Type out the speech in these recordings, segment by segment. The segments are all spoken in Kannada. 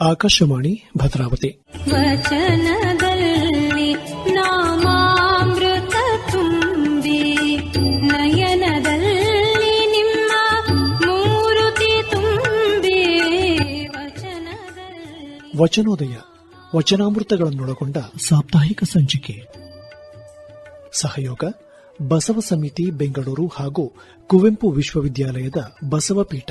ಆಕಾಶವಾಣಿ ಭದ್ರಾವತಿ. ವಚನದಲ್ಲಿ ನಾಮಾಮೃತ ತುಂಬಿ ನಯನದಲ್ಲಿ ನಿಮ್ಮ ಮೂರುತಿ ತುಂಬಿ ವಚನೋದಯ ವಚನಾಮೃತಗಳನ್ನೊಳಗೊಂಡ ಸಾಪ್ತಾಹಿಕ ಸಂಚಿಕೆ. ಸಹಯೋಗ ಬಸವ ಸಮಿತಿ ಬೆಂಗಳೂರು ಹಾಗೂ ಕುವೆಂಪು ವಿಶ್ವವಿದ್ಯಾಲಯದ ಬಸವಪೀಠ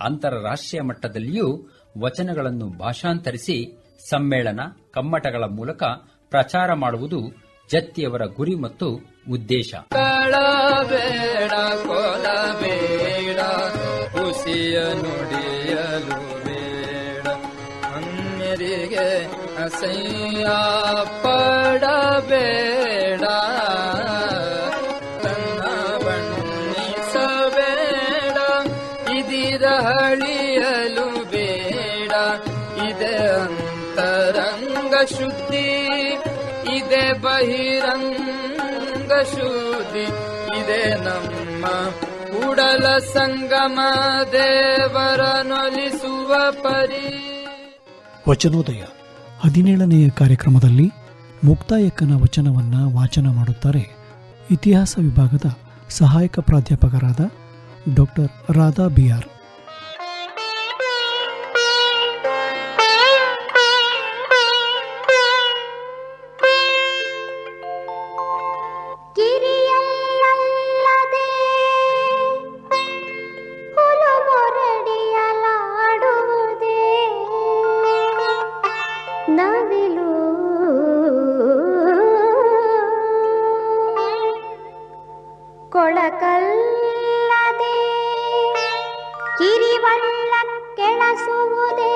ಅಂತರರಾಷ್ಟ್ರೀಯ ಮಟ್ಟದಲ್ಲಿಯೂ ವಚನಗಳನ್ನು ಭಾಷಾಂತರಿಸಿ ಸಮ್ಮೇಳನ ಕಮ್ಮಟಗಳ ಮೂಲಕ ಪ್ರಚಾರ ಮಾಡುವುದು ಜತ್ತಿಯವರ ಗುರಿ ಮತ್ತು ಉದ್ದೇಶ. ಅಸಹ್ಯ ಪಡಬೇಡ. ಅಂತರಂಗ ಶುದ್ಧಿ ಇದೆ ಬಹಿರಂಗ ಶುದ್ಧಿ. ಇದೆ ನಮ್ಮ ಕೂಡಲ ಸಂಗಮ ದೇವರನೊಲಿಸುವ ಪರಿ. ವಚನೋದಯ. ಹದಿನೇಳನೆಯ ಕಾರ್ಯಕ್ರಮದಲ್ಲಿ ಮುಕ್ತಾಯಕ್ಕನ ವಚನವನ್ನ ವಾಚನ ಮಾಡುತ್ತಾರೆ ಇತಿಹಾಸ ವಿಭಾಗದ ಸಹಾಯಕ ಪ್ರಾಧ್ಯಾಪಕರಾದ ಡಾಕ್ಟರ್ ರಾಧಾ ಬಿಆರ್ ಕಿರಿವಳ್ಳ ಕೆಳಸುವುದೇ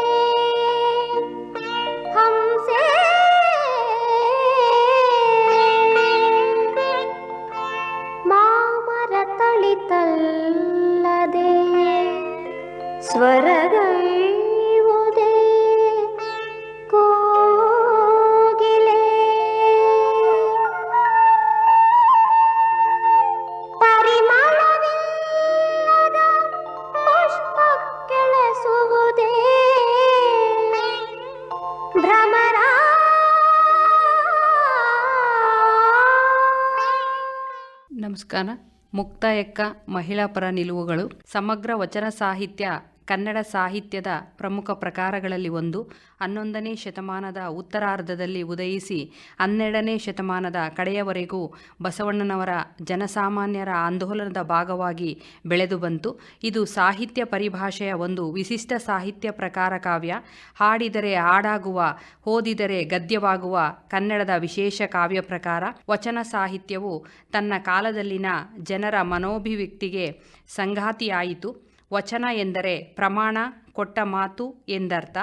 ನಮಸ್ಕಾರ ಮುಕ್ತಾಯಕ್ಕ ಮಹಿಳಾ ಪರ ನಿಲುವುಗಳು ಸಮಗ್ರ ವಚನ ಸಾಹಿತ್ಯ ಕನ್ನಡ ಸಾಹಿತ್ಯದ ಪ್ರಮುಖ ಪ್ರಕಾರಗಳಲ್ಲಿ ಒಂದು. ಹನ್ನೊಂದನೇ ಶತಮಾನದ ಉತ್ತರಾರ್ಧದಲ್ಲಿ ಉದಯಿಸಿ ಹನ್ನೆರಡನೇ ಶತಮಾನದ ಕಡೆಯವರೆಗೂ ಬಸವಣ್ಣನವರ ಜನಸಾಮಾನ್ಯರ ಆಂದೋಲನದ ಭಾಗವಾಗಿ ಬೆಳೆದು ಬಂತು. ಇದು ಸಾಹಿತ್ಯ ಪರಿಭಾಷೆಯ ಒಂದು ವಿಶಿಷ್ಟ ಸಾಹಿತ್ಯ ಪ್ರಕಾರ ಕಾವ್ಯ. ಹಾಡಿದರೆ ಹಾಡಾಗುವ ಓದಿದರೆ ಗದ್ಯವಾಗುವ ಕನ್ನಡದ ವಿಶೇಷ ಕಾವ್ಯ ಪ್ರಕಾರ ವಚನ ಸಾಹಿತ್ಯವು ತನ್ನ ಕಾಲದಲ್ಲಿನ ಜನರ ಮನೋಭಿವ್ಯಕ್ತಿಗೆ ಸಂಗಾತಿಯಾಯಿತು. ವಚನ ಎಂದರೆ ಪ್ರಮಾಣ, ಕೊಟ್ಟ ಮಾತು ಎಂದರ್ಥ.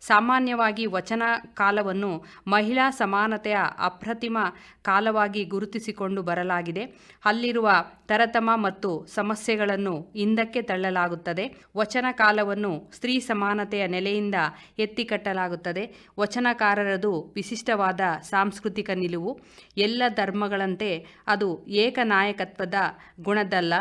ಸಾಮಾನ್ಯವಾಗಿ ವಚನ ಕಾಲವನ್ನು ಮಹಿಳಾ ಸಮಾನತೆಯ ಅಪ್ರತಿಮ ಕಾಲವಾಗಿ ಗುರುತಿಸಿಕೊಂಡು ಬರಲಾಗಿದೆ. ಅಲ್ಲಿರುವ ತರತಮ ಮತ್ತು ಸಮಸ್ಯೆಗಳನ್ನು ಹಿಂದಕ್ಕೆ ತಳ್ಳಲಾಗುತ್ತದೆ. ವಚನ ಕಾಲವನ್ನು ಸ್ತ್ರೀ ಸಮಾನತೆಯ ನೆಲೆಯಿಂದ ಎತ್ತಿಕಟ್ಟಲಾಗುತ್ತದೆ ವಚನಕಾರರದು ವಿಶಿಷ್ಟವಾದ ಸಾಂಸ್ಕೃತಿಕ ನಿಲುವು. ಎಲ್ಲ ಧರ್ಮಗಳಂತೆ ಅದು ಏಕನಾಯಕತ್ವದ ಗುಣದಲ್ಲ.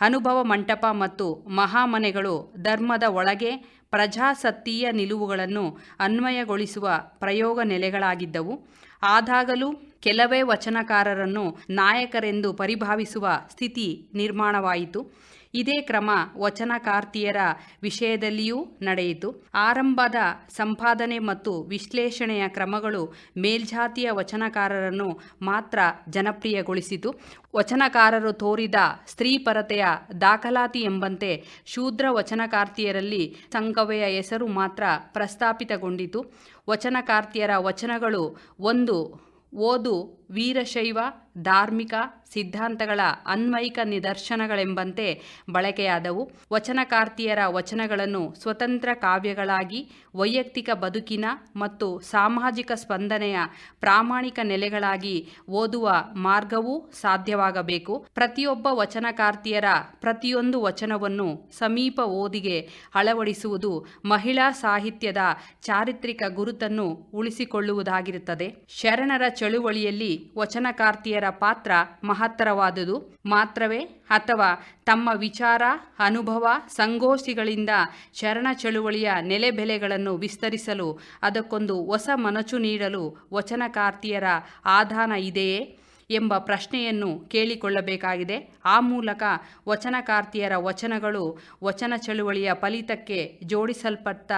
ಅನುಭವ ಮಂಟಪ ಮತ್ತು ಮಹಾಮನೆಗಳು ಧರ್ಮದ ಒಳಗೆ ಪ್ರಜಾಸತ್ತೀಯ ನಿಲುವುಗಳನ್ನು ಅನ್ವಯಗೊಳಿಸುವ ಪ್ರಯೋಗ ನೆಲೆಗಳಾಗಿದ್ದವು. ಆದಾಗಲೂ ಕೆಲವೇ ವಚನಕಾರರನ್ನು ನಾಯಕರೆಂದು ಪರಿಭಾವಿಸುವ ಸ್ಥಿತಿ ನಿರ್ಮಾಣವಾಯಿತು. ಇದೇ ಕ್ರಮ ವಚನಕಾರ್ತಿಯರ ವಿಷಯದಲ್ಲಿಯೂ ನಡೆಯಿತು. ಆರಂಭದ ಸಂಪಾದನೆ ಮತ್ತು ವಿಶ್ಲೇಷಣೆಯ ಕ್ರಮಗಳು ಮೇಲ್ಜಾತಿಯ ವಚನಕಾರರನ್ನು ಮಾತ್ರ ಜನಪ್ರಿಯಗೊಳಿಸಿತು. ವಚನಕಾರರು ತೋರಿದ ಸ್ತ್ರೀಪರತೆಯ ದಾಖಲಾತಿ ಎಂಬಂತೆ ಶೂದ್ರ ವಚನಕಾರ್ತಿಯರಲ್ಲಿ ಸಂಗವೆಯ ಹೆಸರು ಮಾತ್ರ ಪ್ರಸ್ತಾಪಿತಗೊಂಡಿತು. ವಚನಕಾರ್ತಿಯರ ವಚನಗಳು ಒಂದು ಓದು ವೀರಶೈವ, ಧಾರ್ಮಿಕ ಸಿದ್ಧಾಂತಗಳ ಅನ್ವಯಿಕ ನಿದರ್ಶನಗಳೆಂಬಂತೆ ಬಳಕೆಯಾದವು. ವಚನಕಾರ್ತಿಯರ ವಚನಗಳನ್ನು ಸ್ವತಂತ್ರ ಕಾವ್ಯಗಳಾಗಿ, ವೈಯಕ್ತಿಕ ಬದುಕಿನ ಮತ್ತು ಸಾಮಾಜಿಕ ಸ್ಪಂದನೆಯ ಪ್ರಾಮಾಣಿಕ ನೆಲೆಗಳಾಗಿ ಓದುವ ಮಾರ್ಗವೂ ಸಾಧ್ಯವಾಗಬೇಕು. ಪ್ರತಿಯೊಬ್ಬ ವಚನಕಾರ್ತಿಯರ ಪ್ರತಿಯೊಂದು ವಚನವನ್ನು ಸಮೀಪ ಓದಿಗೆ ಅಳವಡಿಸುವುದು ಮಹಿಳಾ ಸಾಹಿತ್ಯದ ಚಾರಿತ್ರಿಕ ಗುರುತನ್ನು ಉಳಿಸಿಕೊಳ್ಳುವುದಾಗಿರುತ್ತದೆ. ಶರಣರ ಚಳುವಳಿಯಲ್ಲಿ ವಚನಕಾರ್ತಿಯರ ಪಾತ್ರ ಮಹತ್ತರವಾದುದು. ಮಾತ್ರವೇ, ಅಥವಾ ತಮ್ಮ ವಿಚಾರ, ಅನುಭವ, ಸಂಗೋಷ್ಠಿಗಳಿಂದ ಶರಣ ಚಳುವಳಿಯ ನೆಲೆಬೆಲೆಗಳನ್ನು ವಿಸ್ತರಿಸಲು ಅದಕ್ಕೊಂದು ಹೊಸ ಮನಚು ನೀಡಲು ವಚನಕಾರ್ತಿಯರ ಆಧಾನ ಇದೆಯೇ? ಎಂಬ ಪ್ರಶ್ನೆಯನ್ನು ಕೇಳಿಕೊಳ್ಳಬೇಕಾಗಿದೆ. ಆ ಮೂಲಕ ವಚನಕಾರ್ತಿಯರ ವಚನಗಳು, ವಚನ ಚಳುವಳಿಯ ಫಲಿತಕ್ಕೆ ಜೋಡಿಸಲ್ಪಟ್ಟ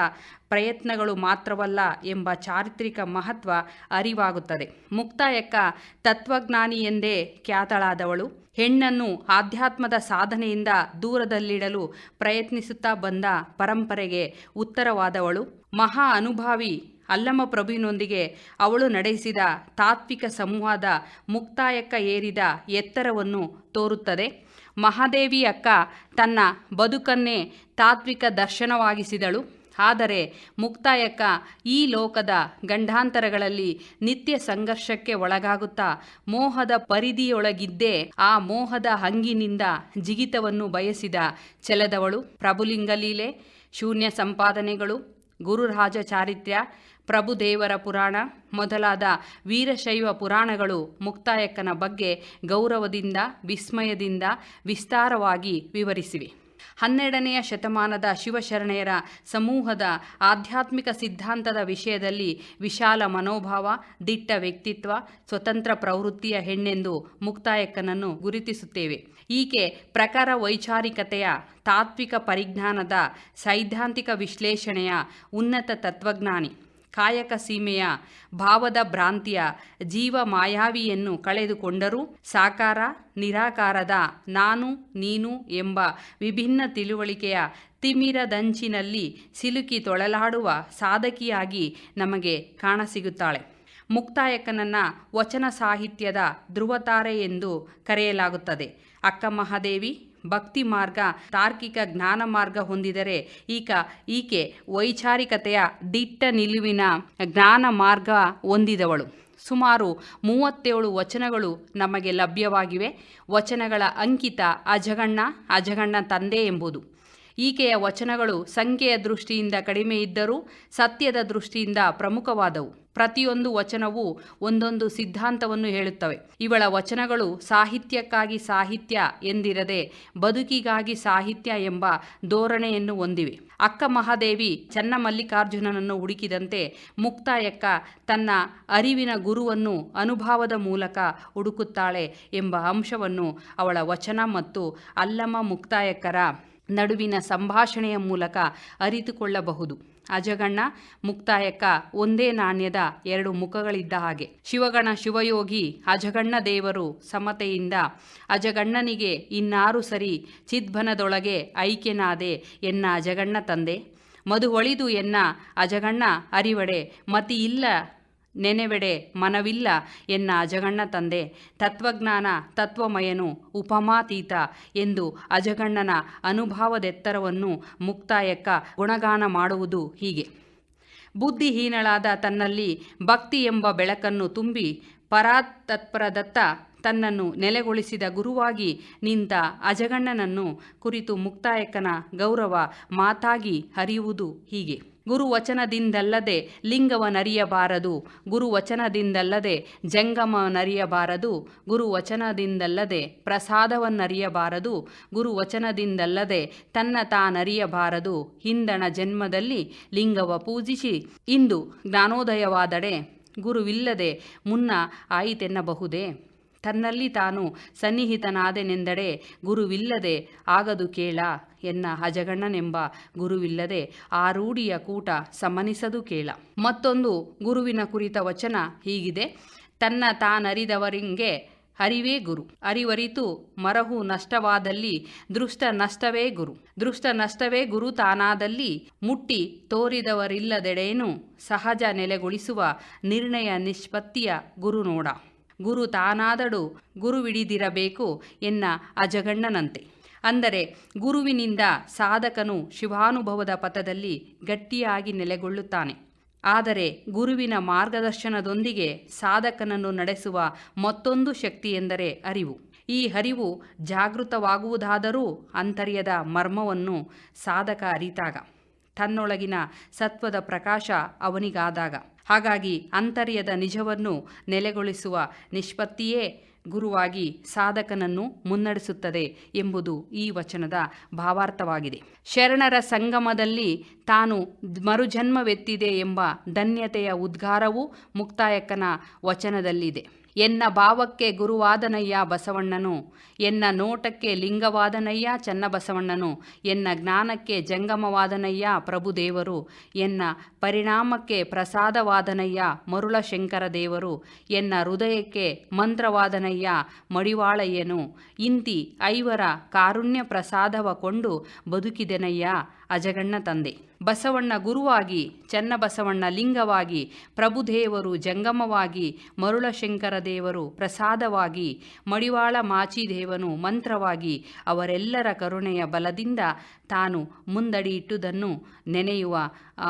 ಪ್ರಯತ್ನಗಳು ಮಾತ್ರವಲ್ಲ ಎಂಬ ಚಾರಿತ್ರಿಕ ಮಹತ್ವ ಅರಿವಾಗುತ್ತದೆ. ಮುಕ್ತಾಯಕ್ಕ, ತತ್ವಜ್ಞಾನಿ ಎಂದೇ ಖ್ಯಾತಳಾದವಳು, ಹೆಣ್ಣನ್ನು ಆಧ್ಯಾತ್ಮದ ಸಾಧನೆಯಿಂದ ದೂರದಲ್ಲಿಡಲು ಪ್ರಯತ್ನಿಸುತ್ತಾ ಬಂದ ಪರಂಪರೆಗೆ ಉತ್ತರವಾದವಳು, ಮಹಾ ಅನುಭಾವಿ ಅಲ್ಲಮ ಪ್ರಭುವಿನೊಂದಿಗೆ ಅವಳು ನಡೆಸಿದ ತಾತ್ವಿಕ ಸಂವಾದ ಮುಕ್ತಾಯಕ್ಕ ಏರಿದ ಎತ್ತರವನ್ನು ತೋರುತ್ತದೆ. ಮಹಾದೇವಿ ಅಕ್ಕ ತನ್ನ ಬದುಕನ್ನೇ ತಾತ್ವಿಕ ದರ್ಶನವಾಗಿಸಿದಳು. ಆದರೆ ಮುಕ್ತಾಯಕ್ಕ ಈ ಲೋಕದ ಗಂಡಾಂತರಗಳಲ್ಲಿ ನಿತ್ಯ ಸಂಘರ್ಷಕ್ಕೆ ಒಳಗಾಗುತ್ತಾ ಮೋಹದ ಪರಿಧಿಯೊಳಗಿದ್ದೇ ಆ ಮೋಹದ ಹಂಗಿನಿಂದ ಜಿಗಿತವನ್ನು ಬಯಸಿದ ಚೆಲದವಳು. ಪ್ರಭುಲಿಂಗಲೀಲೆ, ಶೂನ್ಯ ಸಂಪಾದನೆಗಳು ಗುರುರಾಜ ಚಾರಿತ್ರ್ಯ ಪ್ರಭುದೇವರ ಪುರಾಣ, ಮೊದಲಾದ ವೀರಶೈವ ಪುರಾಣಗಳು ಮುಕ್ತಾಯಕ್ಕನ ಬಗ್ಗೆ ಗೌರವದಿಂದ, ವಿಸ್ಮಯದಿಂದ ವಿಸ್ತಾರವಾಗಿ ವಿವರಿಸಿವೆ. ಹನ್ನೆರಡನೆಯ ಶತಮಾನದ ಶಿವಶರಣೆಯರ ಸಮೂಹದ ಆಧ್ಯಾತ್ಮಿಕ ಸಿದ್ಧಾಂತದ ವಿಷಯದಲ್ಲಿ ವಿಶಾಲ ಮನೋಭಾವ, ದಿಟ್ಟ ವ್ಯಕ್ತಿತ್ವ, ಸ್ವತಂತ್ರ ಪ್ರವೃತ್ತಿಯ ಹೆಣ್ಣೆಂದು ಮುಕ್ತಾಯಕ್ಕನನ್ನು ಗುರುತಿಸುತ್ತೇವೆ. ಈಕೆ ಪ್ರಕಾರ ವೈಚಾರಿಕತೆಯ, ತಾತ್ವಿಕ ಪರಿಜ್ಞಾನದ ಸೈದ್ಧಾಂತಿಕ ವಿಶ್ಲೇಷಣೆಯ ಉನ್ನತ ತತ್ವಜ್ಞಾನಿ. ಕಾಯಕ ಸೀಮೆಯ ಭಾವದ ಭ್ರಾಂತಿಯ ಜೀವ ಮಾಯಾವಿಯನ್ನು ಕಳೆದುಕೊಂಡರೂ ಸಾಕಾರ, ನಿರಾಕಾರದ ನಾನು, ನೀನು ಎಂಬ ವಿಭಿನ್ನ ತಿಳುವಳಿಕೆಯ ತಿಮಿರದಂಚಿನಲ್ಲಿ ಸಿಲುಕಿ ತೊಳಲಾಡುವ ಸಾಧಕಿಯಾಗಿ ನಮಗೆ ಕಾಣಸಿಗುತ್ತಾಳೆ. ಮುಕ್ತಾಯಕನನ್ನ ವಚನ ಸಾಹಿತ್ಯದ ಧ್ರುವತಾರೆ ಎಂದು ಕರೆಯಲಾಗುತ್ತದೆ. ಅಕ್ಕ ಮಹಾದೇವಿ ಭಕ್ತಿ ಮಾರ್ಗ, ತಾರ್ಕಿಕ ಜ್ಞಾನ ಮಾರ್ಗ ಹೊಂದಿದರೆ ಈಕ, ಈಕೆ ವೈಚಾರಿಕತೆಯ ದಿಟ್ಟ ನಿಲುವಿನ ಜ್ಞಾನ ಮಾರ್ಗ ಹೊಂದಿದವಳು. ಸುಮಾರು ಮೂವತ್ತೇಳು ವಚನಗಳು ನಮಗೆ ಲಭ್ಯವಾಗಿವೆ. ವಚನಗಳ ಅಂಕಿತ ಅಜಗಣ್ಣ ಅಜಗಣ್ಣ ತಂದೆ ಎಂಬುದು. ಈಕೆಯ ವಚನಗಳು ಸಂಖ್ಯೆಯ ದೃಷ್ಟಿಯಿಂದ ಕಡಿಮೆ ಇದ್ದರೂ ಸತ್ಯದ ದೃಷ್ಟಿಯಿಂದ ಪ್ರಮುಖವಾದವು. ಪ್ರತಿಯೊಂದು ವಚನವೂ ಒಂದೊಂದು ಸಿದ್ಧಾಂತವನ್ನು ಹೇಳುತ್ತವೆ. ಇವಳ ವಚನಗಳು ಸಾಹಿತ್ಯಕ್ಕಾಗಿ ಸಾಹಿತ್ಯ ಎಂದಿರದೆ ಬದುಕಿಗಾಗಿ ಸಾಹಿತ್ಯ ಎಂಬ ಧೋರಣೆಯನ್ನು ಹೊಂದಿವೆ. ಅಕ್ಕ ಮಹಾದೇವಿ ಚನ್ನಮಲ್ಲಿಕಾರ್ಜುನನನ್ನು ಹುಡುಕಿದಂತೆ ಮುಕ್ತಾಯಕ್ಕ ತನ್ನ ಅರಿವಿನ ಗುರುವನ್ನು ಅನುಭವದ ಮೂಲಕ ಹುಡುಕುತ್ತಾಳೆ ಎಂಬ ಅಂಶವನ್ನು ಅವಳ ವಚನ ಮತ್ತು ಅಲ್ಲಮ ಮುಕ್ತಾಯಕ್ಕರ ನಡುವಿನ ಸಂಭಾಷಣೆಯ ಮೂಲಕ ಅರಿತುಕೊಳ್ಳಬಹುದು. ಅಜಗಣ್ಣ ಮುಕ್ತಾಯಕ್ಕ ಒಂದೇ ನಾಣ್ಯದ ಎರಡು ಮುಖಗಳಿದ್ದ ಹಾಗೆ. ಶಿವಗಣ, ಶಿವಯೋಗಿ, ಅಜಗಣ್ಣ ದೇವರು ಸಮತೆಯಿಂದ ಅಜಗಣ್ಣನಿಗೆ ಇನ್ನಾರು ಸರಿ ಚಿದ್ಭನದೊಳಗೆ ಐಕ್ಯನಾದೆ ಎನ್ನ ಅಜಗಣ್ಣ ತಂದೆ. ಮಧು ಒಳಿದು ಎನ್ನ ಅಜಗಣ್ಣ ಅರಿವಡೆ, ಮತಿ ಇಲ್ಲ ನೆನೆವೆಡೆ ಮನವಿಲ್ಲ ಎನ್ನ ಅಜಗಣ್ಣ ತಂದೆ. ತತ್ವಜ್ಞಾನ ತತ್ವಮಯನು ಉಪಮಾತೀತ ಎಂದು ಅಜಗಣ್ಣನ ಅನುಭಾವದೆತ್ತರವನ್ನು ಮುಕ್ತಾಯಕ್ಕ ಗುಣಗಾನ ಮಾಡುವುದು ಹೀಗೆ. ಬುದ್ಧಿಹೀನಳಾದ ತನ್ನಲ್ಲಿ ಭಕ್ತಿ ಎಂಬ ಬೆಳಕನ್ನು ತುಂಬಿ ಪರಾತತ್ಪರದತ್ತ ತನ್ನನ್ನು ನೆಲೆಗೊಳಿಸಿದ ಗುರುವಾಗಿ ನಿಂತ ಅಜಗಣ್ಣನನ್ನು ಕುರಿತು ಮುಕ್ತಾಯಕ್ಕನ ಗೌರವ ಮಾತಾಗಿ ಹರಿಯುವುದು ಹೀಗೆ. ಗುರುವಚನದಿಂದಲ್ಲದೆ ಲಿಂಗವನರಿಯಬಾರದು. ಗುರುವಚನದಿಂದಲ್ಲದೆ ಜಂಗಮನರಿಯಬಾರದು. ಗುರುವಚನದಿಂದಲ್ಲದೆ ಪ್ರಸಾದವನ್ನರಿಯಬಾರದು. ಗುರುವಚನದಿಂದಲ್ಲದೆ ತನ್ನ ತಾನರಿಯಬಾರದು ಹಿಂದಣ ಜನ್ಮದಲ್ಲಿ ಲಿಂಗವ ಪೂಜಿಸಿ. ಇಂದು ಜ್ಞಾನೋದಯವಾದಡೆ ಗುರುವಿಲ್ಲದೆ ಮುನ್ನ ಆಯಿತೆನ್ನಬಹುದೇ? ತನ್ನಲ್ಲಿ ತಾನು ಸನ್ನಿಹಿತನಾದೆನೆಂದಡೆ ಗುರುವಿಲ್ಲದೆ ಆಗದು ಕೇಳ. ಎನ್ನ ಅಜಗಣ್ಣನೆಂಬ ಗುರುವಿಲ್ಲದೆ ಆ ರೂಢಿಯ ಕೂಟ ಸಮನಿಸದು ಕೇಳ. ಮತ್ತೊಂದು ಗುರುವಿನ ಕುರಿತ ವಚನ ಹೀಗಿದೆ, ತನ್ನ ತಾನರಿದವರಿಂಗೆ ಅರಿವೇ ಗುರು. ಅರಿವರಿತು ಮರಹು ನಷ್ಟವಾದಲ್ಲಿ ದೃಷ್ಟ ನಷ್ಟವೇ ಗುರು. ದೃಷ್ಟ ನಷ್ಟವೇ ಗುರು ತಾನಾದಲ್ಲಿ ಮುಟ್ಟಿ ತೋರಿದವರಿಲ್ಲದೆಡೇನು ಸಹಜ ನೆಲೆಗೊಳಿಸುವ ನಿರ್ಣಯ ನಿಷ್ಪತ್ತಿಯ ಗುರು ನೋಡ. ಗುರು ತಾನಾದಡು ಗುರುವಿಡಿದಿರಬೇಕು ಎನ್ನ ಅಜಗಣ್ಣನಂತೆ. ಅಂದರೆ ಗುರುವಿನಿಂದ ಸಾಧಕನು ಶಿವಾನುಭವದ ಪಥದಲ್ಲಿ ಗಟ್ಟಿಯಾಗಿ ನೆಲೆಗೊಳ್ಳುತ್ತಾನೆ. ಆದರೆ ಗುರುವಿನ ಮಾರ್ಗದರ್ಶನದೊಂದಿಗೆ ಸಾಧಕನನ್ನು ನಡೆಸುವ ಮತ್ತೊಂದು ಶಕ್ತಿ ಎಂದರೆ ಅರಿವು. ಈ ಅರಿವು ಜಾಗೃತವಾಗುವುದಾದರೂ ಅಂತರ್ಯದ ಮರ್ಮವನ್ನು ಸಾಧಕ ಅರಿತಾಗ. ತನ್ನೊಳಗಿನ ಸತ್ವದ ಪ್ರಕಾಶ ಅವನಿಗಾದಾಗ. ಹಾಗಾಗಿ ಅಂತರ್ಯದ ನಿಜವನ್ನು ನೆಲೆಗೊಳಿಸುವ ನಿಷ್ಪತ್ತಿಯೇ ಗುರುವಾಗಿ ಸಾಧಕನನ್ನು ಮುನ್ನಡೆಸುತ್ತದೆ ಎಂಬುದು ಈ ವಚನದ ಭಾವಾರ್ಥವಾಗಿದೆ. ಶರಣರ ಸಂಗಮದಲ್ಲಿ ತಾನು ಮರುಜನ್ಮವೆತ್ತಿದೆ ಎಂಬ ಧನ್ಯತೆಯ ಉದ್ಗಾರವು ಮುಕ್ತಾಯಕ್ಕನ ವಚನದಲ್ಲಿದೆ. ಎನ್ನ ಭಾವಕ್ಕೆ ಗುರುವಾದನಯ್ಯ ಬಸವಣ್ಣನು, ಎನ್ನ ನೋಟಕ್ಕೆ ಲಿಂಗವಾದನಯ್ಯ ಚನ್ನಬಸವಣ್ಣನು, ಎನ್ನ ಜ್ಞಾನಕ್ಕೆ ಜಂಗಮವಾದನಯ್ಯ ಪ್ರಭುದೇವರು, ಎನ್ನ ಪರಿಣಾಮಕ್ಕೆ ಪ್ರಸಾದವಾದನಯ್ಯ ಮರುಳಶಂಕರ ದೇವರು ಎನ್ನ ಹೃದಯಕ್ಕೆ ಮಂತ್ರವಾದನಯ್ಯ ಮಡಿವಾಳಯ್ಯನು, ಇಂತಿ ಐವರ ಕಾರುಣ್ಯ ಪ್ರಸಾದವ ಕೊಂಡು ಬದುಕಿದೆನಯ್ಯ. ಅಜಗಣ್ಣ ತಂದೆ. ಬಸವಣ್ಣ ಗುರುವಾಗಿ, ಚನ್ನಬಸವಣ್ಣ ಲಿಂಗವಾಗಿ, ಪ್ರಭುದೇವರು ಜಂಗಮವಾಗಿ, ಮರುಳಶಂಕರ ದೇವರು ಪ್ರಸಾದವಾಗಿ, ಮಡಿವಾಳ ಮಾಚಿದೇವನು ಮಂತ್ರವಾಗಿ ಅವರೆಲ್ಲರ ಕರುಣೆಯ ಬಲದಿಂದ ತಾನು ಮುಂದಡಿ ಇಟ್ಟುದನ್ನು ನೆನೆಯುವ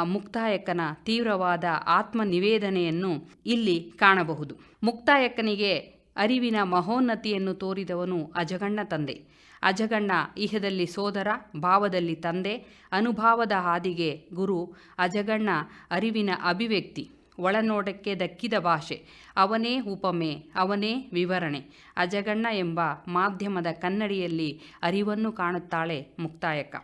ಮುಕ್ತಾಯಕನ ತೀವ್ರವಾದ ಆತ್ಮನಿವೇದನೆಯನ್ನು ಇಲ್ಲಿ ಕಾಣಬಹುದು. ಮುಕ್ತಾಯಕ್ಕನಿಗೆ ಅರಿವಿನ ಮಹೋನ್ನತಿಯನ್ನು ತೋರಿದವನು ಅಜಗಣ್ಣ ತಂದೆ. ಅಜಗಣ್ಣ, ಇಹದಲ್ಲಿ ಸೋದರ, ಭಾವದಲ್ಲಿ ತಂದೆ, ಅನುಭಾವದ ಹಾದಿಗೆ ಗುರು, ಅಜಗಣ್ಣ ಅರಿವಿನ ಅಭಿವ್ಯಕ್ತಿ, ಒಳನೋಟಕ್ಕೆ ದಕ್ಕಿದ ಭಾಷೆ, ಅವನೇ ಉಪಮೆ, ಅವನೇ ವಿವರಣೆ, ಅಜಗಣ್ಣ ಎಂಬ ಮಾಧ್ಯಮದ ಕನ್ನಡಿಯಲ್ಲಿ ಅರಿವನ್ನು ಕಾಣುತ್ತಾಳೆ ಮುಕ್ತಾಯಕ್ಕ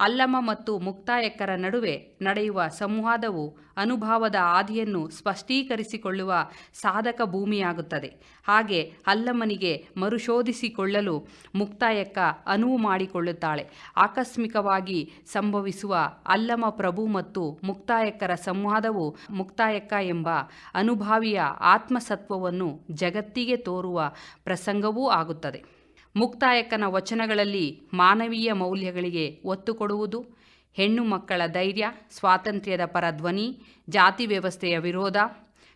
ಅಲ್ಲಮ ಮತ್ತು ಮುಕ್ತಾಯಕ್ಕರ ನಡುವೆ ನಡೆಯುವ ಸಂವಾದವು ಅನುಭವದ ಆದಿಯನ್ನು ಸ್ಪಷ್ಟೀಕರಿಸಿಕೊಳ್ಳುವ ಸಾಧಕ ಭೂಮಿಯಾಗುತ್ತದೆ. ಹಾಗೆ ಅಲ್ಲಮನಿಗೆ ಮರುಶೋಧಿಸಿಕೊಳ್ಳಲು ಮುಕ್ತಾಯಕ್ಕ ಅನುವು ಮಾಡಿಕೊಳ್ಳುತ್ತಾಳೆ. ಆಕಸ್ಮಿಕವಾಗಿ ಸಂಭವಿಸುವ ಅಲ್ಲಮ ಪ್ರಭು ಮತ್ತು ಮುಕ್ತಾಯಕ್ಕರ ಸಂವಾದವು ಮುಕ್ತಾಯಕ್ಕ ಎಂಬ ಅನುಭಾವಿಯ ಆತ್ಮಸತ್ವವನ್ನು ಜಗತ್ತಿಗೆ ತೋರುವ ಪ್ರಸಂಗವೂ ಆಗುತ್ತದೆ. ಮುಕ್ತಾಯಕ್ಕನ ವಚನಗಳಲ್ಲಿ ಮಾನವೀಯ ಮೌಲ್ಯಗಳಿಗೆ ಒತ್ತು ಕೊಡುವುದು, ಹೆಣ್ಣು ಮಕ್ಕಳ ಧೈರ್ಯ, ಸ್ವಾತಂತ್ರ್ಯದ ಪರ ಧ್ವನಿ ಜಾತಿ ವ್ಯವಸ್ಥೆಯ ವಿರೋಧ,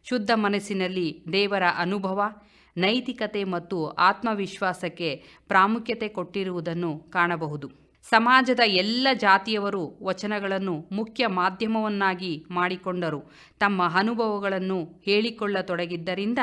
ಶುದ್ಧ ಮನಸ್ಸಿನಲ್ಲಿ ದೇವರ ಅನುಭವ, ನೈತಿಕತೆ ಮತ್ತು ಆತ್ಮವಿಶ್ವಾಸಕ್ಕೆ ಪ್ರಾಮುಖ್ಯತೆ ಕೊಟ್ಟಿರುವುದನ್ನು ಕಾಣಬಹುದು. ಸಮಾಜದ ಎಲ್ಲ ಜಾತಿಯವರು ವಚನಗಳನ್ನು ಮುಖ್ಯ ಮಾಧ್ಯಮವನ್ನಾಗಿ ಮಾಡಿಕೊಂಡರು. ತಮ್ಮ ಅನುಭವಗಳನ್ನು ಹೇಳಿಕೊಳ್ಳತೊಡಗಿದ್ದರಿಂದ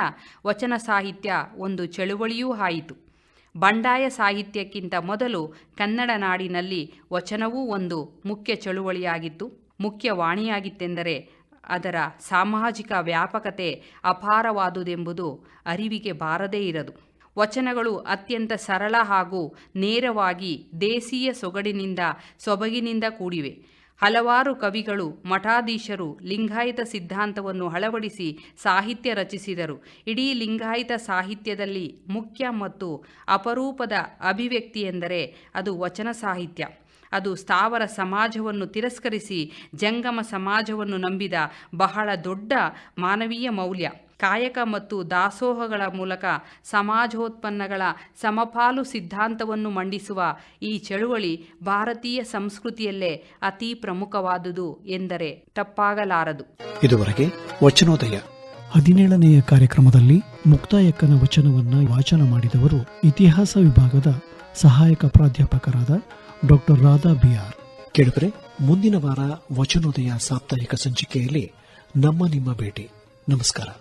ವಚನ ಸಾಹಿತ್ಯ ಒಂದು ಚಳುವಳಿಯೂ ಆಯಿತು. ಬಂಡಾಯ ಸಾಹಿತ್ಯಕ್ಕಿಂತ ಮೊದಲು ಕನ್ನಡ ನಾಡಿನಲ್ಲಿ ವಚನವೂ ಒಂದು ಮುಖ್ಯ ಚಳುವಳಿಯಾಗಿತ್ತು. ಮುಖ್ಯ ವಾಣಿಯಾಗಿತ್ತೆಂದರೆ ಅದರ ಸಾಮಾಜಿಕ ವ್ಯಾಪಕತೆ ಅಪಾರವಾದುದೆಂಬುದು ಅರಿವಿಗೆ ಬಾರದೇ ಇರದು. ವಚನಗಳು ಅತ್ಯಂತ ಸರಳ ಹಾಗೂ ನೇರವಾಗಿ ದೇಸೀಯ ಸೊಗಡಿನಿಂದ ಸೊಬಗಿನಿಂದ ಕೂಡಿವೆ. ಹಲವಾರು ಕವಿಗಳು, ಮಠಾಧೀಶರು ಲಿಂಗಾಯತ ಸಿದ್ಧಾಂತವನ್ನು ಅಳವಡಿಸಿ ಸಾಹಿತ್ಯ ರಚಿಸಿದರು. ಇಡೀ ಲಿಂಗಾಯತ ಸಾಹಿತ್ಯದಲ್ಲಿ ಮುಖ್ಯ ಮತ್ತು ಅಪರೂಪದ ಅಭಿವ್ಯಕ್ತಿ ಎಂದರೆ ಅದು ವಚನ ಸಾಹಿತ್ಯ. ಅದು ಸ್ಥಾವರ ಸಮಾಜವನ್ನು ತಿರಸ್ಕರಿಸಿ ಜಂಗಮ ಸಮಾಜವನ್ನು ನಂಬಿದ ಬಹಳ ದೊಡ್ಡ ಮಾನವೀಯ ಮೌಲ್ಯ. ಕಾಯಕ ಮತ್ತು ದಾಸೋಹಗಳ ಮೂಲಕ ಸಮಾಜೋತ್ಪನ್ನಗಳ ಸಮಪಾಲು ಸಿದ್ಧಾಂತವನ್ನು ಮಂಡಿಸುವ ಈ ಚಳುವಳಿ ಭಾರತೀಯ ಸಂಸ್ಕೃತಿಯಲ್ಲೇ ಅತಿ ಪ್ರಮುಖವಾದುದು ಎಂದರೆ ತಪ್ಪಾಗಲಾರದು. ಇದುವರೆಗೆ ವಚನೋದಯ. ಹದಿನೇಳನೆಯ ಕಾರ್ಯಕ್ರಮದಲ್ಲಿ ಮುಕ್ತಾಯಕ್ಕನ ವಚನವನ್ನು ವಾಚನ ಮಾಡಿದವರು ಇತಿಹಾಸ ವಿಭಾಗದ ಸಹಾಯಕ ಪ್ರಾಧ್ಯಾಪಕರಾದ ಡಾಕ್ಟರ್ ರಾಧಾ ಬಿಆರ್ ಕೇಳಿದ್ರೆ ಮುಂದಿನ ವಾರ ವಚನೋದಯ ಸಾಪ್ತಾಹಿಕ ಸಂಚಿಕೆಯಲ್ಲಿ ನಮ್ಮ ನಿಮ್ಮ ಭೇಟಿ. ನಮಸ್ಕಾರ.